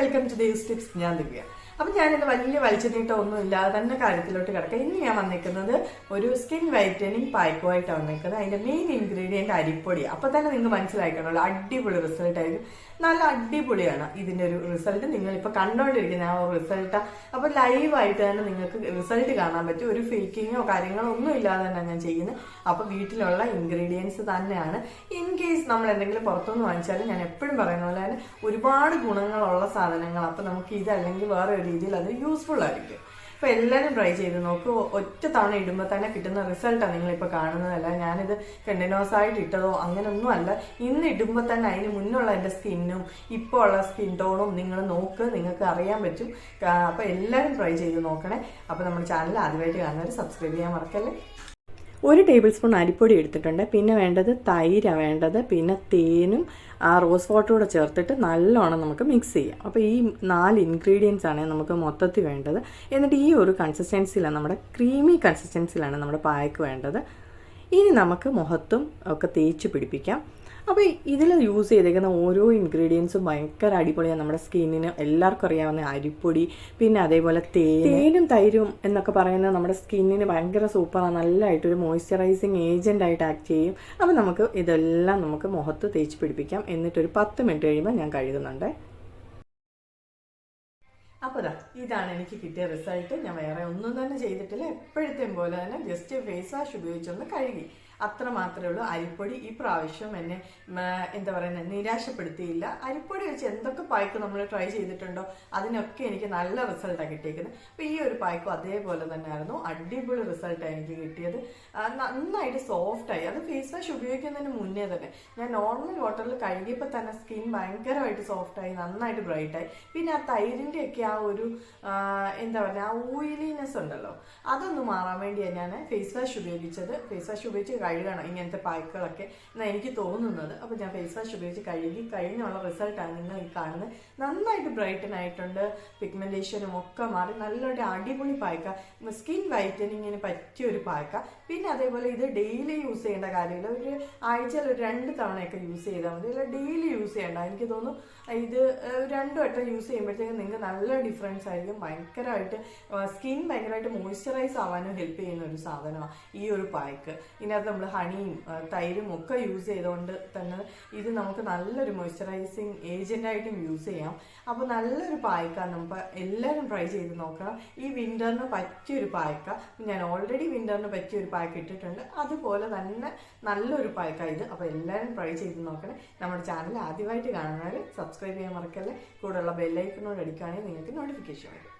Welcome to Dev's tips ഞാൻ ദിവ്യ. അപ്പൊ ഞാനിത് വലിയ വലിച്ചുനീട്ടം ഒന്നും ഇല്ലാതെ തന്നെ കാര്യത്തിലോട്ട് കിടക്കാം. ഇന്ന് ഞാൻ വന്നിരിക്കുന്നത് ഒരു സ്കിൻ വൈറ്റനിങ് പായ്ക്കുമായിട്ടാണ് വന്നിരിക്കുന്നത്. അതിന്റെ മെയിൻ ഇൻഗ്രീഡിയന്റ് അരിപ്പൊടി. അപ്പൊ തന്നെ നിങ്ങൾക്ക് മനസ്സിലാക്കണമല്ലോ അടിപൊളി റിസൾട്ട് ആയിരിക്കും. നല്ല അടിപൊളിയാണ് ഇതിന്റെ ഒരു റിസൾട്ട് നിങ്ങൾ ഇപ്പൊ കണ്ടോണ്ടിരിക്കുന്ന ആ റിസൾട്ട് അപ്പൊ ലൈവായിട്ട് തന്നെ നിങ്ങൾക്ക് റിസൾട്ട് കാണാൻ പറ്റും. ഒരു ഫേക്കിങ്ങോ കാര്യങ്ങളോ ഒന്നും ഇല്ലാതെ തന്നെ ഞാൻ ചെയ്യുന്നത്. അപ്പോൾ വീട്ടിലുള്ള ഇൻഗ്രീഡിയൻസ് തന്നെയാണ്. ഇൻ കേസ് നമ്മൾ എന്തെങ്കിലും പുറത്തുനിന്ന് വാങ്ങിച്ചാലും ഞാൻ എപ്പോഴും പറയുന്ന പോലെ തന്നെ ഒരുപാട് ഗുണങ്ങളുള്ള സാധനങ്ങൾ അപ്പൊ നമുക്ക് ഇതല്ലെങ്കിൽ വേറെ ഒരു രീതിയിൽ അത് യൂസ്ഫുൾ ആയിരിക്കും. അപ്പൊ എല്ലാവരും ട്രൈ ചെയ്ത് നോക്കൂ. ഒറ്റ തവണ ഇടുമ്പോൾ തന്നെ കിട്ടുന്ന റിസൾട്ടാണ് നിങ്ങളിപ്പോൾ കാണുന്നതല്ല. ഞാനിത് കണ്ടിന്യൂസ് ആയിട്ട് ഇട്ടതോ അങ്ങനെയൊന്നും അല്ല. ഇന്ന് ഇടുമ്പോൾ തന്നെ അതിന് മുന്നുള്ള എന്റെ സ്കിന്നും ഇപ്പോൾ ഉള്ള സ്കിൻ ടോണും നിങ്ങൾ നോക്ക്. നിങ്ങൾക്ക് അറിയാൻ പറ്റും. അപ്പോൾ അപ്പൊ എല്ലാവരും ട്രൈ ചെയ്ത് നോക്കണേ. അപ്പോൾ നമ്മുടെ ചാനൽ ആദ്യമായിട്ട് കാണുന്നവർ സബ്സ്ക്രൈബ് ചെയ്യാൻ മറക്കല്ലേ? ഒരു ടേബിൾ സ്പൂൺ അരിപ്പൊടി എടുത്തിട്ടുണ്ട്. പിന്നെ വേണ്ടത് തൈരാണ് വേണ്ടത്. പിന്നെ തേനും ആ റോസ് വാട്ടർ കൂടെ ചേർത്തിട്ട് നല്ലോണം നമുക്ക് മിക്സ് ചെയ്യാം. അപ്പോൾ ഈ നാല് ഇൻഗ്രീഡിയൻസ് ആണ് നമുക്ക് മൊത്തത്തിൽ വേണ്ടത്. എന്നിട്ട് ഈ ഒരു കൺസിസ്റ്റൻസിയിലാണ് നമ്മുടെ ക്രീമി കൺസിസ്റ്റൻസിയിലാണ് നമ്മുടെ പായക്ക് വേണ്ടത്. ഇനി നമുക്ക് മുഖത്തും ഒക്കെ തേച്ച് പിടിപ്പിക്കാം. അപ്പോൾ ഇതിൽ യൂസ് ചെയ്തേക്കുന്ന ഓരോ ഇൻഗ്രീഡിയൻസും ഭയങ്കര അടിപൊളിയാണ്. നമ്മുടെ സ്കിന്നിന് എല്ലാവർക്കും അറിയാവുന്ന അരിപ്പൊടി പിന്നെ അതേപോലെ തേൻ തേനും തൈരും എന്നൊക്കെ പറയുന്നത് നമ്മുടെ സ്കിന്നിന് ഭയങ്കര സൂപ്പറാണ് നല്ലതായിട്ടൊരു മോയ്സ്ചറൈസിങ് ഏജന്റ് ആയിട്ട് ആക്ട് ചെയ്യും. അപ്പോൾ നമുക്ക് ഇതെല്ലാം നമുക്ക് മുഖത്ത് തേച്ച് പിടിപ്പിക്കാം. എന്നിട്ടൊരു പത്ത് മിനിറ്റ് കഴിയുമ്പോൾ ഞാൻ കഴുകുന്നുണ്ട്. അപ്പോൾ ഇതാണ് എനിക്ക് കിട്ടിയ റിസൾട്ട് ഞാൻ വേറെ ഒന്നും തന്നെ ചെയ്തിട്ടില്ല. എപ്പോഴത്തെയും പോലെ തന്നെ ജസ്റ്റ് ഫേസ് വാഷ് ഉപയോഗിച്ചൊന്ന് കഴുകി. അത്ര മാത്രമേ ഉള്ളൂ. അരിപ്പൊടി ഈ പ്രാവശ്യം എന്നെ എന്താ പറയുന്നത് നിരാശപ്പെടുത്തിയില്ല. അരിപ്പൊടി വെച്ച് എന്തൊക്കെ പായ്ക്ക് നമ്മൾ ട്രൈ ചെയ്തിട്ടുണ്ടോ അതിനൊക്കെ എനിക്ക് നല്ല റിസൾട്ടാണ് കിട്ടിയിരിക്കുന്നത് അപ്പോൾ ഈ ഒരു പായ്ക്കും അതേപോലെ തന്നെയായിരുന്നു. അടിപൊളി റിസൾട്ടാണ് എനിക്ക് കിട്ടിയത്. നന്നായിട്ട് സോഫ്റ്റായി അത് ഫേസ് വാഷ് ഉപയോഗിക്കുന്നതിന് മുന്നേ തന്നെ. ഞാൻ നോർമൽ വാട്ടറിൽ കഴുകിയപ്പോൾ തന്നെ സ്കിൻ ഭയങ്കരമായിട്ട് സോഫ്റ്റായി നന്നായിട്ട് ബ്രൈറ്റായി പിന്നെ ആ തൈരിന്റെ ഒക്കെ ആ ഒരു എന്താ പറയുക ആ ഓയിലിനെസ് ഉണ്ടല്ലോ അതൊന്ന് മാറാൻ വേണ്ടിയാണ് ഞാൻ ഫേസ് വാഷ് ഉപയോഗിച്ചത്. ഫേസ് വാഷ് ഉപയോഗിച്ച് കഴുകണം ഇങ്ങനത്തെ പായ്ക്കുകളൊക്കെ എന്നാണ് എനിക്ക് തോന്നുന്നത്. അപ്പോൾ ഞാൻ ഫേസ് വാഷ് ഉപയോഗിച്ച് കഴുകി കഴിഞ്ഞുള്ള റിസൾട്ടാണ് നിങ്ങൾ ഈ കാണുന്നത്. നന്നായിട്ട് ബ്രൈറ്റൻ ആയിട്ടുണ്ട്. പിഗ്മെന്റേഷനും ഒക്കെ മാറി. നല്ലൊരു അടിപൊളി പായ്ക്ക. സ്കിൻ വൈറ്റനിങ്ങിന് പറ്റിയ ഒരു പായ്ക്ക. പിന്നെ അതേപോലെ ഇത് ഡെയിലി യൂസ് ചെയ്യേണ്ട കാര്യമില്ല. ഒരു ആഴ്ചയിൽ ഒരു രണ്ട് തവണയൊക്കെ യൂസ് ചെയ്താൽ മതി. അല്ല ഡെയിലി യൂസ് ചെയ്യേണ്ട. എനിക്ക് തോന്നുന്നു ഇത് രണ്ടു വട്ടം യൂസ് ചെയ്യുമ്പോഴത്തേക്കും നിങ്ങൾക്ക് നല്ല ഡിഫറൻസ് ആയിരിക്കും. ഭയങ്കരമായിട്ട് സ്കിൻ ഭയങ്കരമായിട്ട് മോയ്സ്ചറൈസ് ആവാനും ഹെൽപ്പ് ചെയ്യുന്ന ഒരു സാധനമാണ് ഈ ഒരു പായ്ക്ക്. ഇതിനകത്ത് നമ്മൾ ഹണിയും തൈരും ഒക്കെ യൂസ് ചെയ്തുകൊണ്ട് തന്നെ ഇത് നമുക്ക് നല്ലൊരു മോയ്സ്ചറൈസിങ് ഏജന്റായിട്ടും യൂസ് ചെയ്യാം. അപ്പോൾ നല്ലൊരു പായ്ക്ക നമുക്ക് എല്ലാവരും ട്രൈ ചെയ്ത് നോക്കണം ഈ വിന്ററിന് പറ്റിയൊരു പായ്ക്ക. ഞാൻ ഓൾറെഡി വിന്ററിന് പറ്റിയൊരു പായ്ക്ക് ഇട്ടിട്ടുണ്ട്. അതുപോലെ തന്നെ നല്ലൊരു പായ്ക്ക ഇത്. അപ്പോൾ എല്ലാവരും ട്രൈ ചെയ്ത് നോക്കണേ. നമ്മുടെ ചാനൽ ആദ്യമായിട്ട് കാണുന്നവർ സബ്സ്ക്രൈബ് ചെയ്യാൻ മറക്കല്ലേ. കൂടെയുള്ള ബെല്ലൈക്കണോട് അടിക്കുകയാണെങ്കിൽ നിങ്ങൾക്ക് നോട്ടിഫിക്കേഷൻ വരും.